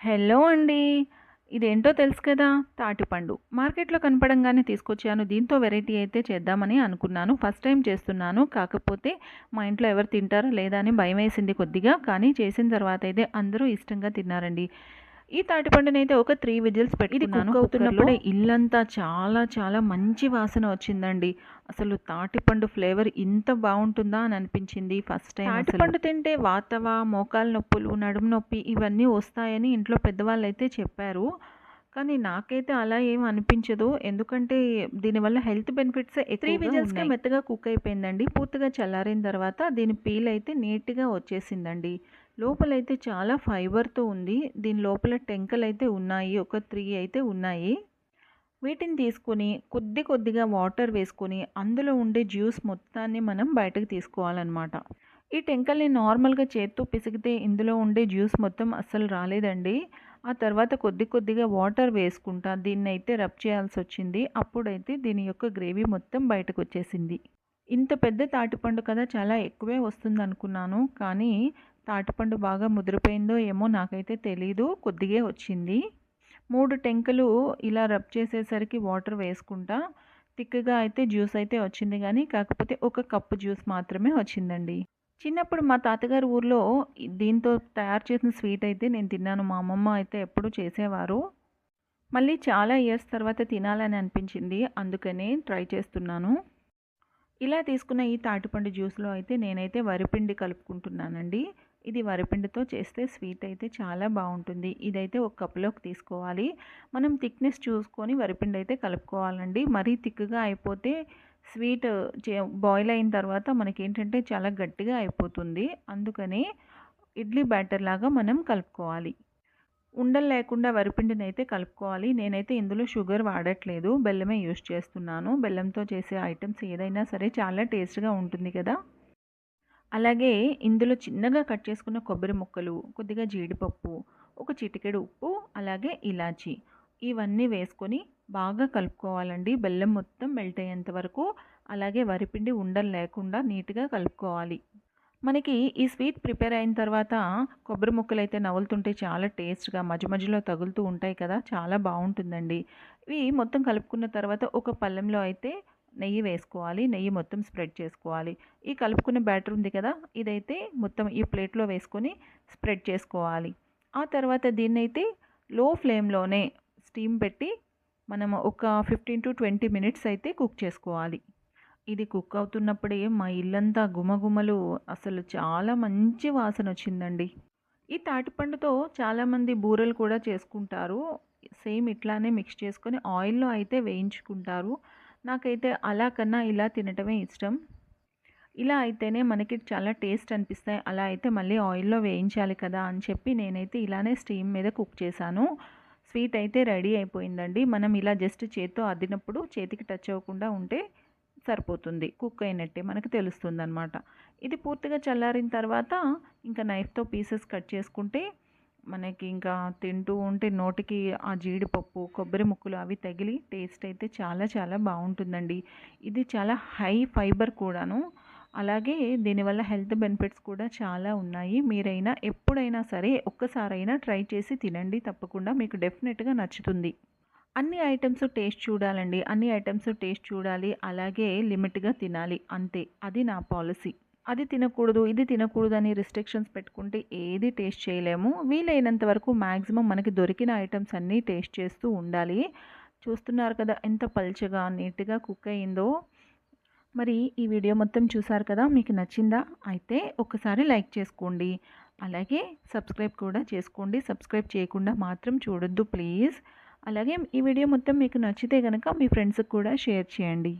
Hello అండి. ఇదేంటో తెలుసు కదా తాటిపండు మార్కెట్లో కనపడంగానే తీసుకొచ్చాను. దీంతో వెరైటీ అయితే చేద్దామని అనుకున్నాను. ఫస్ట్ టైం చేస్తున్నాను. కాకపోతే మా ఇంట్లో ఎవరు తింటారో లేదా అని భయం వేసింది కొద్దిగా. కానీ చేసిన తర్వాత అయితే అందరూ ఇష్టంగా తిన్నారండి. ఈ తాటిపండుని అయితే ఒక త్రీ విజిల్స్ పెట్టుకున్నాను. అవుతున్నప్పుడే ఇల్లంతా చాలా చాలా మంచి వాసన వచ్చిందండి. అసలు తాటిపండు ఫ్లేవర్ ఇంత బాగుంటుందా అని అనిపించింది. ఫస్ట్ టైం తాటిపండు తింటే వాతవ మోకాలు నొప్పులు నడుము నొప్పి ఇవన్నీ వస్తాయని ఇంట్లో పెద్దవాళ్ళు అయితే చెప్పారు. కానీ నాకైతే అలా ఏం అనిపించదు. ఎందుకంటే దీనివల్ల హెల్త్ బెనిఫిట్స్ త్రీ విజిల్స్గా మెత్తగా కుక్ అయిపోయిందండి. పూర్తిగా చల్లారిన తర్వాత దీని పీల్ అయితే నీట్గా వచ్చేసిందండి. లోపలైతే చాలా ఫైబర్తో ఉంది. దీని లోపల టెంకలు అయితే ఉన్నాయి. ఒక త్రీ అయితే ఉన్నాయి. వీటిని తీసుకొని కొద్ది కొద్దిగా వాటర్ వేసుకొని అందులో ఉండే జ్యూస్ మొత్తాన్ని మనం బయటకు తీసుకోవాలన్నమాట. ఈ టెంకల్ని నార్మల్గా చేత్తో పిసిగితే ఇందులో ఉండే జ్యూస్ మొత్తం అస్సలు రాలేదండి. ఆ తర్వాత కొద్ది కొద్దిగా వాటర్ వేసుకుంటా దీన్ని అయితే రబ్ చేయాల్సి వచ్చింది అప్పుడైతే దీని యొక్క గ్రేవీ మొత్తం బయటకు వచ్చేసింది ఇంత పెద్ద తాటిపండు కదా చాలా ఎక్కువే వస్తుంది అనుకున్నాను కానీ తాటిపండు బాగా ముదిరిపోయిందో ఏమో నాకైతే తెలీదు. కొద్దిగే వచ్చింది. మూడు టెంకలు ఇలా రబ్ చేసేసరికి వాటర్ వేసుకుంటా తిక్కగా అయితే జ్యూస్ అయితే వచ్చింది కానీ కాకపోతే ఒక కప్పు జ్యూస్ మాత్రమే వచ్చిందండి. చిన్నప్పుడు మా తాతగారి ఊర్లో దీంతో తయారు చేసిన స్వీట్ అయితే నేను తిన్నాను. మా అమ్మమ్మ అయితే ఎప్పుడు చేసేవారు. మళ్ళీ చాలా ఇయర్స్ తర్వాత తినాలని అనిపించింది. అందుకనే ట్రై చేస్తున్నాను. ఇలా తీసుకున్న ఈ తాటిపండు జ్యూస్లో అయితే నేనైతే వరిపిండి కలుపుకుంటున్నానండి. ఇది వరిపిండితో చేస్తే స్వీట్ అయితే చాలా బాగుంటుంది. ఇదైతే ఒక కప్పులోకి తీసుకోవాలి. మనం థిక్నెస్ చూసుకొని వరిపిండి అయితే కలుపుకోవాలండి. మరీ థిక్గా అయిపోతే స్వీట్ బాయిల్ అయిన తర్వాత మనకి ఏంటంటే చాలా గట్టిగా అయిపోతుంది. అందుకని ఇడ్లీ బ్యాటర్ లాగా మనం కలుపుకోవాలి. ఉండలు లేకుండా వరిపిండిని అయితే కలుపుకోవాలి. నేనైతే ఇందులో షుగర్ వాడట్లేదు. బెల్లమే యూస్ చేస్తున్నాను. బెల్లంతో చేసే ఐటమ్స్ ఏదైనా సరే చాలా టేస్ట్గా ఉంటుంది కదా. అలాగే ఇందులో చిన్నగా కట్ చేసుకున్న కొబ్బరి ముక్కలు కొద్దిగా జీడిపప్పు ఒక చిటికెడు ఉప్పు అలాగే ఇలాచి ఇవన్నీ వేసుకొని బాగా కలుపుకోవాలండి. బెల్లం మొత్తం మెల్ట్ అయ్యేంత వరకు అలాగే వరిపిండి ఉండలు లేకుండా నీట్గా కలుపుకోవాలి. మనకి ఈ స్వీట్ ప్రిపేర్ అయిన తర్వాత కొబ్బరి ముక్కలు అయితే నవ్వులుతుంటే చాలా టేస్ట్గా మధ్య మధ్యలో తగులుతూ ఉంటాయి కదా చాలా బాగుంటుందండి. ఇవి మొత్తం కలుపుకున్న తర్వాత ఒక పళ్ళెంలో అయితే నెయ్యి వేసుకోవాలి. నెయ్యి మొత్తం స్ప్రెడ్ చేసుకోవాలి. ఈ కలుపుకున్న బ్యాటర్ ఉంది కదా ఇదైతే మొత్తం ఈ ప్లేట్లో వేసుకొని స్ప్రెడ్ చేసుకోవాలి. ఆ తర్వాత దీన్నైతే లో ఫ్లేమ్లోనే స్టీమ్ పెట్టి మనం ఒక ఫిఫ్టీన్ టు ట్వంటీ మినిట్స్ అయితే కుక్ చేసుకోవాలి. ఇది కుక్ అవుతున్నప్పుడే మా ఇల్లంతా గుమగుమలు. అసలు చాలా మంచి వాసన వచ్చిందండి. ఈ తాటిపండుతో చాలామంది బూరెలు కూడా చేసుకుంటారు. సేమ్ ఇట్లానే మిక్స్ చేసుకొని ఆయిల్లో అయితే వేయించుకుంటారు. నాకైతే అలా కన్నా ఇలా తినటమే ఇష్టం. ఇలా అయితేనే మనకి చాలా టేస్ట్ అనిపిస్తాయి. అలా అయితే మళ్ళీ ఆయిల్లో వేయించాలి కదా అని చెప్పి నేనైతే ఇలానే స్టీమ్ మీద కుక్ చేశాను. స్వీట్ అయితే రెడీ అయిపోయిందండి. మనం ఇలా జస్ట్ చేత్తో అద్దినప్పుడు చేతికి టచ్ అవ్వకుండా ఉంటే సరిపోతుంది. కుక్ అయినట్టే మనకు తెలుస్తుంది అనమాట ఇది పూర్తిగా చల్లారిన తర్వాత ఇంకా నైఫ్తో పీసెస్ కట్ చేసుకుంటే మనకి ఇంకా తింటూ ఉంటే నోటికి ఆ జీడిపప్పు కొబ్బరి ముక్కలు అవి తగిలి టేస్ట్ అయితే చాలా చాలా బాగుంటుందండి. ఇది చాలా హై ఫైబర్ కూడాను. అలాగే దీనివల్ల హెల్త్ బెనిఫిట్స్ కూడా చాలా ఉన్నాయి. మీరైనా ఎప్పుడైనా సరే ఒక్కసారైనా ట్రై చేసి తినండి. తప్పకుండా మీకు డెఫినెట్గా నచ్చుతుంది. అన్ని ఐటమ్స్ టేస్ట్ చూడాలండి. అన్ని ఐటమ్స్ టేస్ట్ చూడాలి. అలాగే లిమిట్గా తినాలి. అంతే. అది నా పాలసీ. అది తినకూడదు ఇది తినకూడదు అని రిస్ట్రిక్షన్స్ పెట్టుకుంటే ఏది టేస్ట్ చేయలేము. వీలైనంత వరకు మ్యాక్సిమం మనకి దొరికిన ఐటమ్స్ అన్నీ టేస్ట్ చేస్తూ ఉండాలి. చూస్తున్నారు కదా ఎంత పల్చగా నీట్గా కుక్ అయిందో. మరి ఈ వీడియో మొత్తం చూసారు కదా మీకు నచ్చిందా అయితే ఒకసారి లైక్ చేసుకోండి. అలాగే సబ్స్క్రైబ్ కూడా చేసుకోండి. సబ్స్క్రైబ్ చేయకుండా మాత్రం చూడొద్దు ప్లీజ్. అలాగే ఈ వీడియో మొత్తం మీకు నచ్చితే కనుక మీ ఫ్రెండ్స్కి కూడా షేర్ చేయండి.